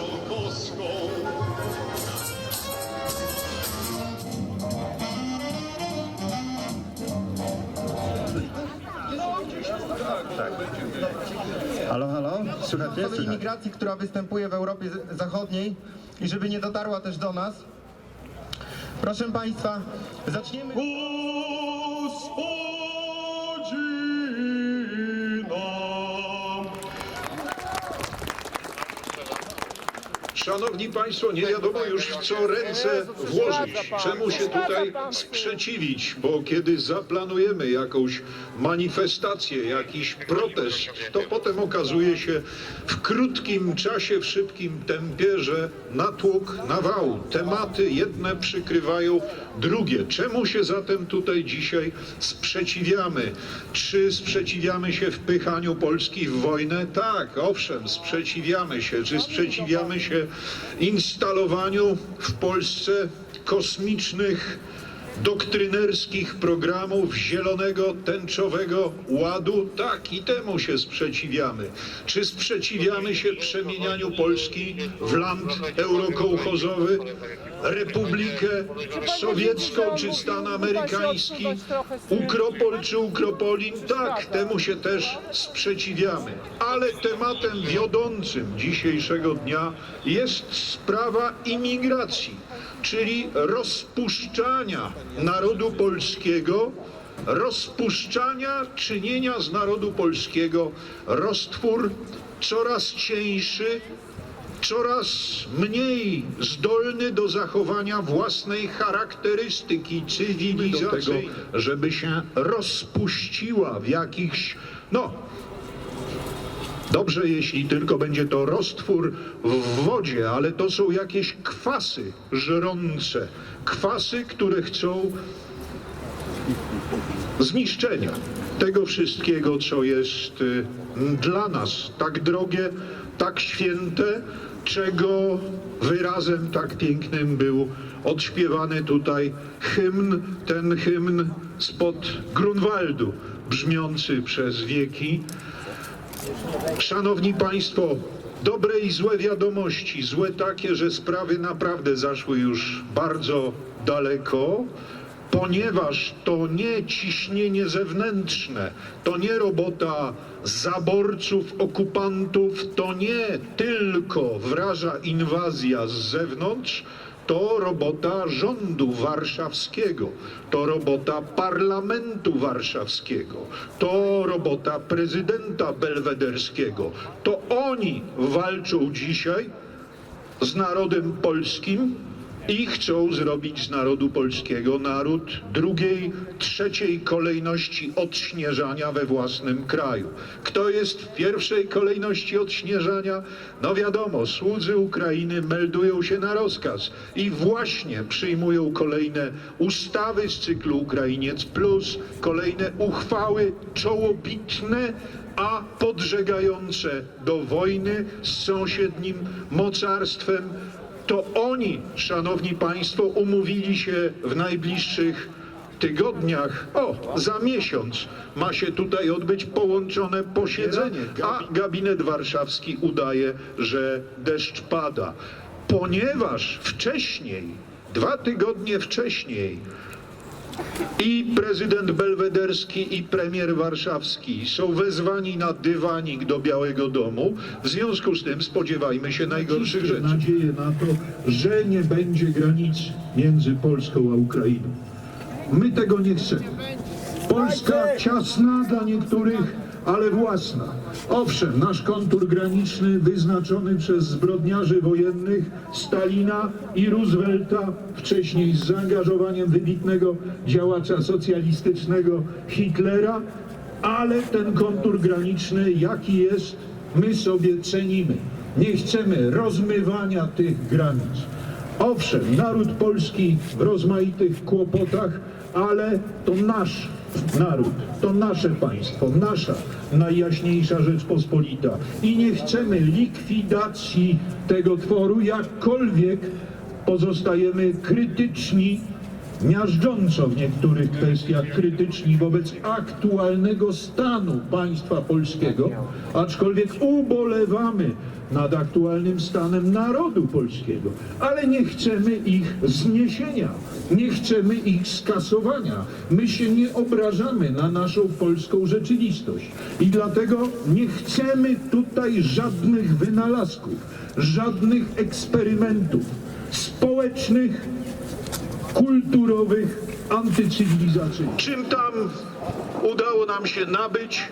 Wieś Marszałkowską. Halo, halo, słychać mnie? Osoby Słychać. imigracji, która występuje w Europie Zachodniej i żeby nie dotarła też do nas. Proszę Państwa, zaczniemy... Szanowni Państwo, nie wiadomo już w co ręce włożyć, czemu się tutaj sprzeciwić, bo kiedy zaplanujemy jakąś manifestację, jakiś protest, to potem okazuje się w krótkim czasie, w szybkim tempie, że natłok, nawał, tematy jedne przykrywają drugie. Czemu się zatem tutaj dzisiaj sprzeciwiamy? Czy sprzeciwiamy się wpychaniu Polski w wojnę? Tak, owszem, sprzeciwiamy się. Czy sprzeciwiamy się instalowaniu w Polsce kosmicznych doktrynerskich programów zielonego, tęczowego ładu? Tak, i temu się sprzeciwiamy. Czy sprzeciwiamy się przemienianiu Polski w land eurokołchozowy, republikę sowiecką czy stan amerykański, Ukropol czy Ukropolin? Tak, temu się też sprzeciwiamy. Ale tematem wiodącym dzisiejszego dnia jest sprawa imigracji, czyli rozpuszczania narodu polskiego, rozpuszczania, czynienia z narodu polskiego. Roztwór coraz cieńszy, coraz mniej zdolny do zachowania własnej charakterystyki cywilizacyjnej, żeby się rozpuściła w jakichś, no, Dobrze, jeśli tylko będzie to roztwór w wodzie, ale to są jakieś kwasy żrące. Kwasy, które chcą zniszczenia tego wszystkiego, co jest y, dla nas tak drogie, tak święte, czego wyrazem tak pięknym był odśpiewany tutaj hymn, ten hymn spod Grunwaldu, brzmiący przez wieki. Szanowni Państwo, dobre i złe wiadomości. Złe takie, że sprawy naprawdę zaszły już bardzo daleko, ponieważ to nie ciśnienie zewnętrzne, to nie robota zaborców, okupantów, to nie tylko wraża inwazja z zewnątrz, to robota rządu warszawskiego, to robota parlamentu warszawskiego, to robota prezydenta belwederskiego. To oni walczą dzisiaj z narodem polskim i chcą zrobić z narodu polskiego naród drugiej, trzeciej kolejności odśnieżania we własnym kraju. Kto jest w pierwszej kolejności odśnieżania? No wiadomo, słudzy Ukrainy meldują się na rozkaz i właśnie przyjmują kolejne ustawy z cyklu Ukrainiec Plus, kolejne uchwały czołobitne, a podżegające do wojny z sąsiednim mocarstwem to oni, szanowni państwo, umówili się w najbliższych tygodniach, o, za miesiąc ma się tutaj odbyć połączone posiedzenie, a gabinet warszawski udaje, że deszcz pada. Ponieważ wcześniej, dwa tygodnie wcześniej, i prezydent belwederski, i premier warszawski są wezwani na dywanik do Białego Domu. W związku z tym spodziewajmy się najgorszych rzeczy. nadzieję na to, że nie będzie granic między Polską a Ukrainą. My tego nie chcemy. Polska ciasna dla niektórych, ale własna. Owszem, nasz kontur graniczny wyznaczony przez zbrodniarzy wojennych Stalina i Roosevelta, wcześniej z zaangażowaniem wybitnego działacza socjalistycznego Hitlera, ale ten kontur graniczny, jaki jest, my sobie cenimy. Nie chcemy rozmywania tych granic. Owszem, naród polski w rozmaitych kłopotach, ale to nasz naród, to nasze państwo, nasza najjaśniejsza Rzeczpospolita. I nie chcemy likwidacji tego tworu, jakkolwiek pozostajemy krytyczni, miażdżąco w niektórych kwestiach krytyczni wobec aktualnego stanu państwa polskiego, aczkolwiek ubolewamy nad aktualnym stanem narodu polskiego, ale nie chcemy ich zniesienia, nie chcemy ich skasowania. My się nie obrażamy na naszą polską rzeczywistość i dlatego nie chcemy tutaj żadnych wynalazków, żadnych eksperymentów społecznych, kulturowych, antycywilizacyjnych. Czym tam udało nam się nabyć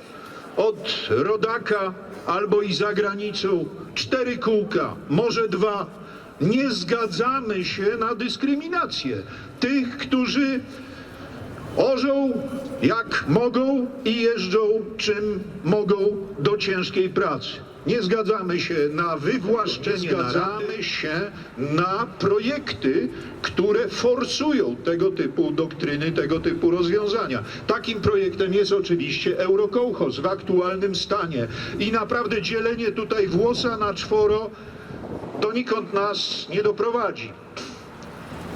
od rodaka albo i za granicą cztery kółka, może dwa. Nie zgadzamy się na dyskryminację tych, którzy orzą jak mogą i jeżdżą czym mogą do ciężkiej pracy. Nie zgadzamy się na wywłaszczenie, zgadzamy się na projekty, które forsują tego typu doktryny, tego typu rozwiązania. Takim projektem jest oczywiście Eurokołchoz w aktualnym stanie. I naprawdę dzielenie tutaj włosa na czworo donikąd nas nie doprowadzi.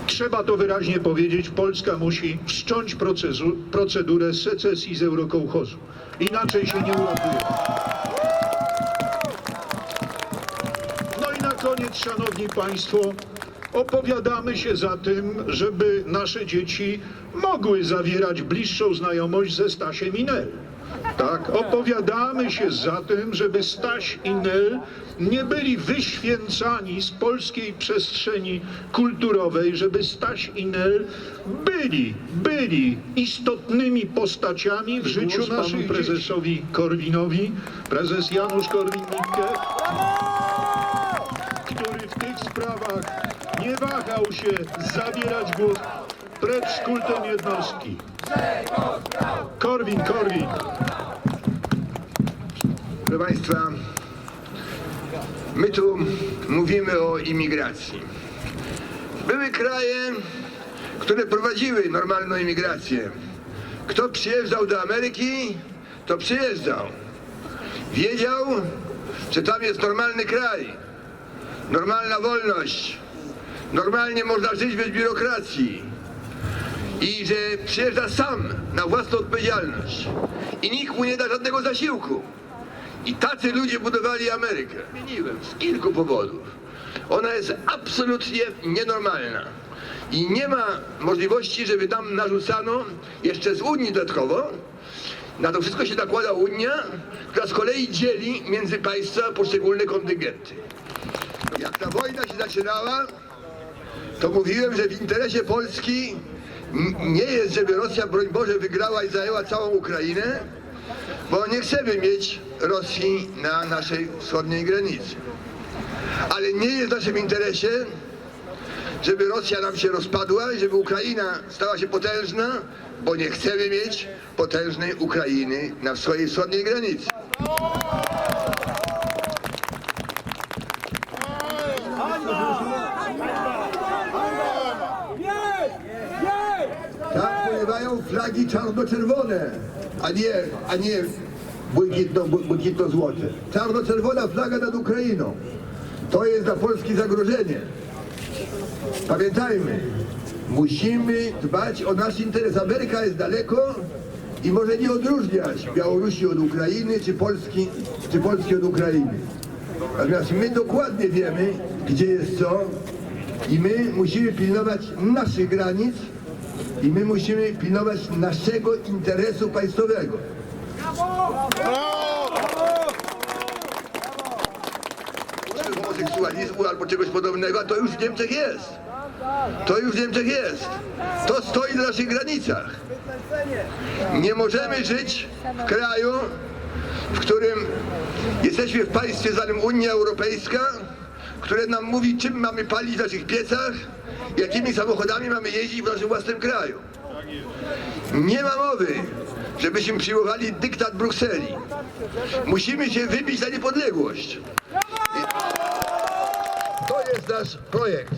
Trzeba to wyraźnie powiedzieć, Polska musi wszcząć procesu, procedurę secesji z Eurokołchozu. Inaczej się nie uratuje. Koniec, szanowni państwo, opowiadamy się za tym, żeby nasze dzieci mogły zawierać bliższą znajomość ze Stasiem Inel. Tak, opowiadamy się za tym, żeby Staś i Nel nie byli wyświęcani z polskiej przestrzeni kulturowej, żeby Staś i Nel byli, byli istotnymi postaciami w życiu naszych prezesowi Korwinowi, prezes Janusz Korwin-Mikke, sprawach nie wahał się zabierać głos precz z kultem jednostki. Korwin, Korwin. Proszę Państwa, my tu mówimy o imigracji. Były kraje, które prowadziły normalną imigrację. Kto przyjeżdżał do Ameryki, to przyjeżdżał. Wiedział, że tam jest normalny kraj, normalna wolność, normalnie można żyć bez biurokracji i że przyjeżdża sam na własną odpowiedzialność i nikt mu nie da żadnego zasiłku. I tacy ludzie budowali Amerykę. Zmieniłem z kilku powodów. Ona jest absolutnie nienormalna. I nie ma możliwości, żeby nam narzucano jeszcze z Unii dodatkowo. Na to wszystko się nakłada Unia, która z kolei dzieli między państwa poszczególne kontyngenty. Jak ta wojna się zaczynała, to mówiłem, że w interesie Polski nie jest, żeby Rosja, broń Boże, wygrała i zajęła całą Ukrainę, bo nie chcemy mieć Rosji na naszej wschodniej granicy. Ale nie jest w naszym interesie, żeby Rosja nam się rozpadła i żeby Ukraina stała się potężna, bo nie chcemy mieć potężnej Ukrainy na swojej wschodniej granicy. Tak pływają flagi czarno-czerwone, a nie, a nie błękitno, błękitno-złote. Czarno-czerwona flaga nad Ukrainą. To jest dla Polski zagrożenie. Pamiętajmy, musimy dbać o nasz interes. Ameryka jest daleko i może nie odróżniać Białorusi od Ukrainy, czy Polski, czy Polski od Ukrainy. Natomiast my dokładnie wiemy, gdzie jest co i my musimy pilnować naszych granic i my musimy pilnować naszego interesu państwowego. Czy homoseksualizmu albo czegoś podobnego, a to już w Niemczech jest. To już w Niemczech jest. To stoi na naszych granicach. Nie możemy żyć w kraju, w którym jesteśmy w państwie zwanym Unia Europejska, które nam mówi, czym mamy palić w naszych piecach, jakimi samochodami mamy jeździć w naszym własnym kraju. Nie ma mowy, żebyśmy przyjmowali dyktat Brukseli. Musimy się wybić na niepodległość. I to jest nasz projekt.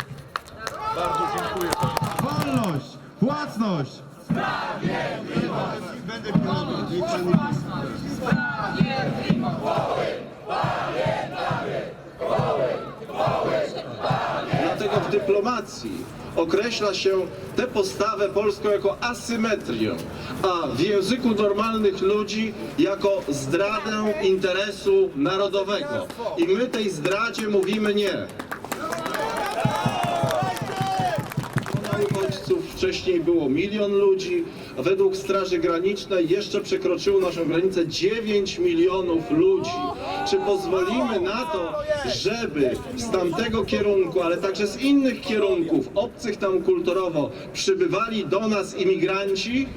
Wolność, własność. Dlatego w dyplomacji określa się tę postawę polską jako asymetrię, a w języku normalnych ludzi jako zdradę interesu narodowego. I my tej zdradzie mówimy nie. Uchodźców wcześniej było milion ludzi, a według Straży Granicznej jeszcze przekroczyło naszą granicę 9 milionów ludzi. Czy pozwolimy na to, żeby z tamtego kierunku, ale także z innych kierunków, obcych tam kulturowo, przybywali do nas imigranci?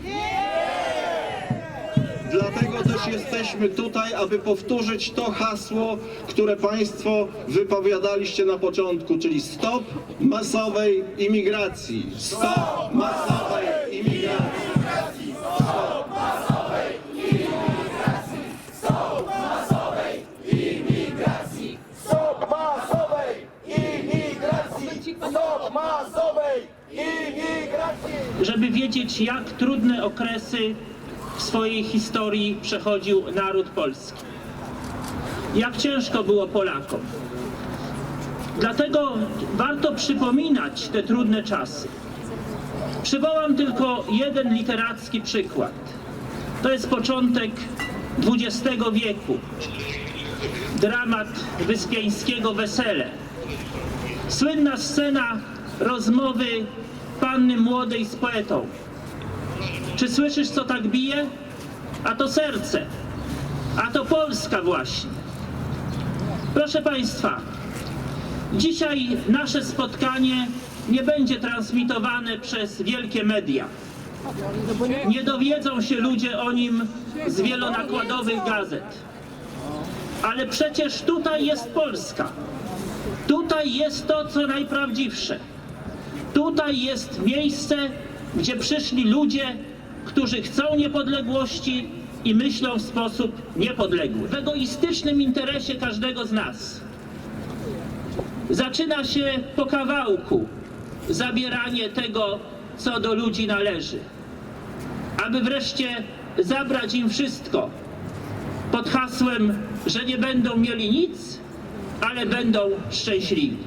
Dlatego też jesteśmy tutaj, aby powtórzyć to hasło, które Państwo wypowiadaliście na początku, czyli stop masowej imigracji. Stop masowej imigracji. Stop masowej imigracji! Stop masowej imigracji! żeby wiedzieć, jak trudne okresy w swojej historii przechodził naród polski. Jak ciężko było Polakom. Dlatego warto przypominać te trudne czasy. Przywołam tylko jeden literacki przykład. To jest początek XX wieku. Dramat Wyspiańskiego Wesele. Słynna scena rozmowy panny młodej z poetą. Czy słyszysz, co tak bije? A to serce. A to Polska właśnie. Proszę Państwa, dzisiaj nasze spotkanie nie będzie transmitowane przez wielkie media. Nie dowiedzą się ludzie o nim z wielonakładowych gazet. Ale przecież tutaj jest Polska. Tutaj jest to, co najprawdziwsze. Tutaj jest miejsce, gdzie przyszli ludzie, którzy chcą niepodległości i myślą w sposób niepodległy. W egoistycznym interesie każdego z nas. Zaczyna się po kawałku zabieranie tego, co do ludzi należy. Aby wreszcie zabrać im wszystko pod hasłem, że nie będą mieli nic, ale będą szczęśliwi.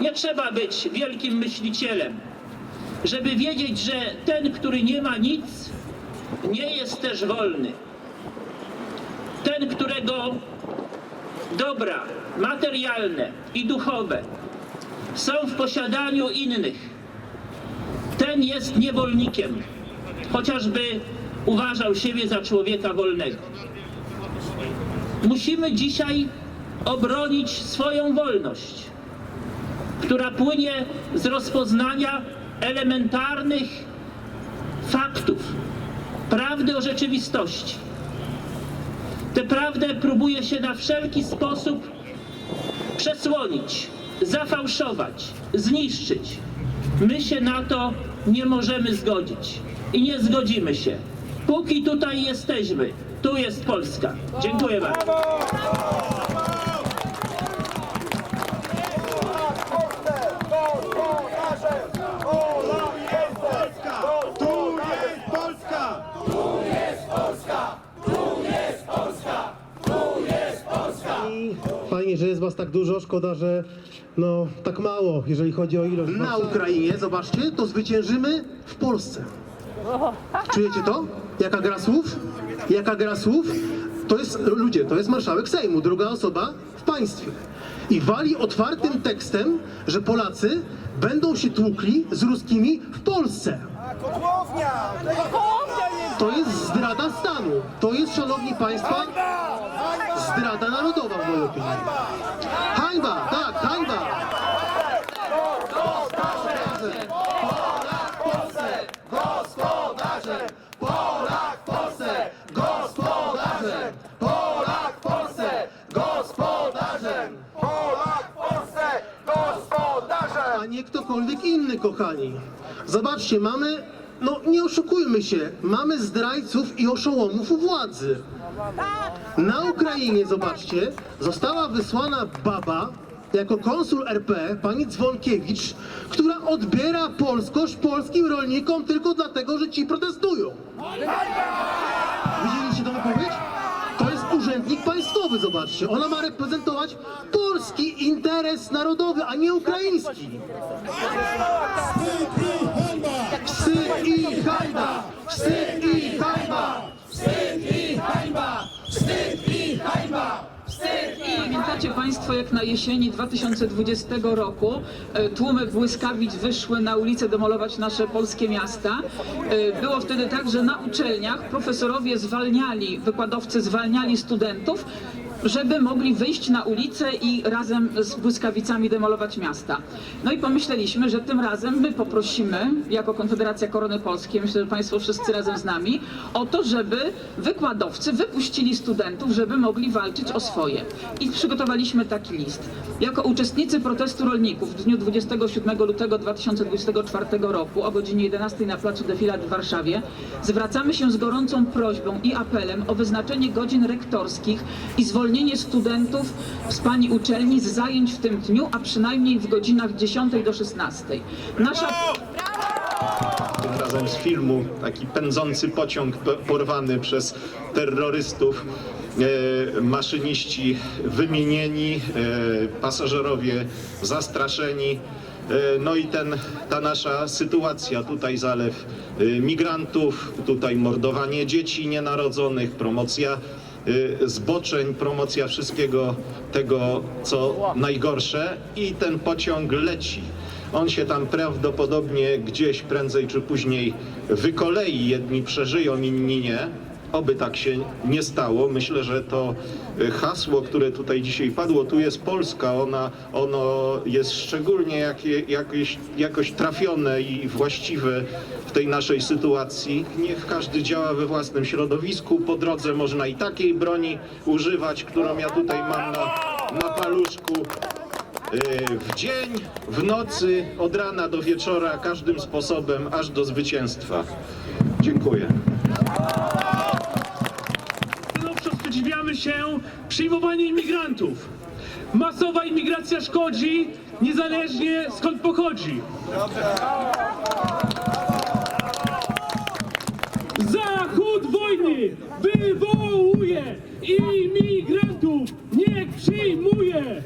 Nie trzeba być wielkim myślicielem, żeby wiedzieć, że ten, który nie ma nic, nie jest też wolny. Ten, którego dobra materialne i duchowe są w posiadaniu innych, ten jest niewolnikiem, chociażby uważał siebie za człowieka wolnego. Musimy dzisiaj obronić swoją wolność która płynie z rozpoznania elementarnych faktów, prawdy o rzeczywistości. Tę prawdę próbuje się na wszelki sposób przesłonić, zafałszować, zniszczyć. My się na to nie możemy zgodzić i nie zgodzimy się. Póki tutaj jesteśmy, tu jest Polska. Dziękuję bardzo. Fajnie, że jest was tak dużo, szkoda, że no tak mało, jeżeli chodzi o ilość. Na Ukrainie, zobaczcie, to zwyciężymy w Polsce. Czujecie to? Jaka gra słów? Jaka gra słów? To jest, ludzie, to jest marszałek Sejmu, druga osoba w państwie. I wali otwartym tekstem, że Polacy będą się tłukli z ruskimi w Polsce. To jest zdrada stanu. To jest, szanowni państwa, zdrada narodowa w mojej opinii. Hańba, tak, hańba. Polak w Polsce! Gospodarzem! Polak w Polsce! Gospodarzem! Polak w Polsce! Gospodarzem! a nie ktokolwiek inny, kochani. Zobaczcie, mamy, no nie oszukujmy się, mamy zdrajców i oszołomów u władzy. Na Ukrainie, zobaczcie, została wysłana baba jako konsul RP, pani Dzwonkiewicz, która odbiera polskość polskim rolnikom tylko dlatego, że ci protestują. Widzieliście tą wypowiedź? Urzędnik państwowy, zobaczcie. Ona ma reprezentować polski interes. narodowy, a nie ukraiński. Wstyd i hańba! Wstyd i hańba! Pamiętacie Państwo, jak na jesieni 2020 roku e, tłumy błyskawic wyszły na ulicę demolować nasze polskie miasta? E, Było wtedy tak, że na uczelniach profesorowie zwalniali, wykładowcy zwalniali studentów, żeby mogli wyjść na ulicę i razem z błyskawicami demolować miasta. No i pomyśleliśmy, że tym razem my poprosimy, jako Konfederacja Korony Polskiej, myślę, że Państwo wszyscy razem z nami, o to, żeby wykładowcy wypuścili studentów, żeby mogli walczyć o swoje. I przygotowaliśmy taki list. Jako uczestnicy protestu rolników w dniu 27 lutego 2024 roku o godzinie 11 na placu Defilat w Warszawie zwracamy się z gorącą prośbą i apelem o wyznaczenie godzin rektorskich i zwolnienie studentów z pani uczelni z zajęć w tym dniu, a przynajmniej w godzinach 10 do 16. Nasza tym razem z filmu, taki pędzący pociąg porwany przez terrorystów, e, maszyniści wymienieni, e, pasażerowie zastraszeni. E, No i ten, ta nasza sytuacja, tutaj zalew migrantów, tutaj mordowanie dzieci nienarodzonych, promocja zboczeń, promocja wszystkiego tego, co najgorsze i ten pociąg leci. On się tam prawdopodobnie gdzieś prędzej czy później wykolei. Jedni przeżyją, inni nie. Oby tak się nie stało. Myślę, że to e, hasło, które tutaj dzisiaj padło, tu jest Polska, ona, ono jest szczególnie jakoś trafione i właściwe w tej naszej sytuacji. Niech każdy działa we własnym środowisku. Po drodze można i takiej broni używać, którą ja tutaj mam na, na paluszku. Y, w dzień, w nocy, od rana do wieczora, każdym sposobem, aż do zwycięstwa. Dziękuję. Sprzeciwiamy się przyjmowaniu imigrantów. Masowa imigracja szkodzi, niezależnie skąd pochodzi. Zachód wojny wywołuje imigrantów, niech przyjmuje.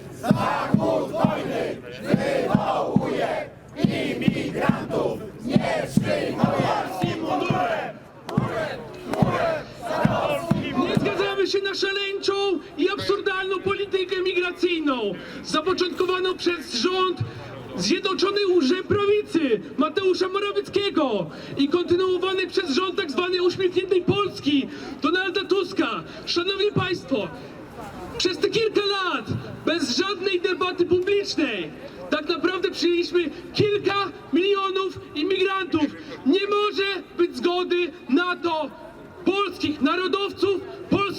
Nie zgadzamy się na szaleńczą i absurdalną politykę migracyjną zapoczątkowaną przez rząd Zjednoczonej Łże Prawicy Mateusza Morawieckiego i kontynuowany przez rząd tak uśmiechniętej Polski Donalda Tuska. Szanowni Państwo, przez te kilka lat, bez żadnej debaty publicznej, tak naprawdę przyjęliśmy kilka milionów imigrantów. Nie może być zgody na to polskich narodowców,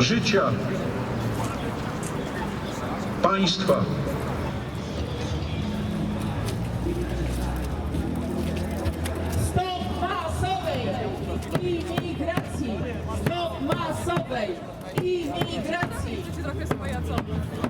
życia państwa. Stop masowej imigracji! Stop masowej imigracji! Trochę. Polak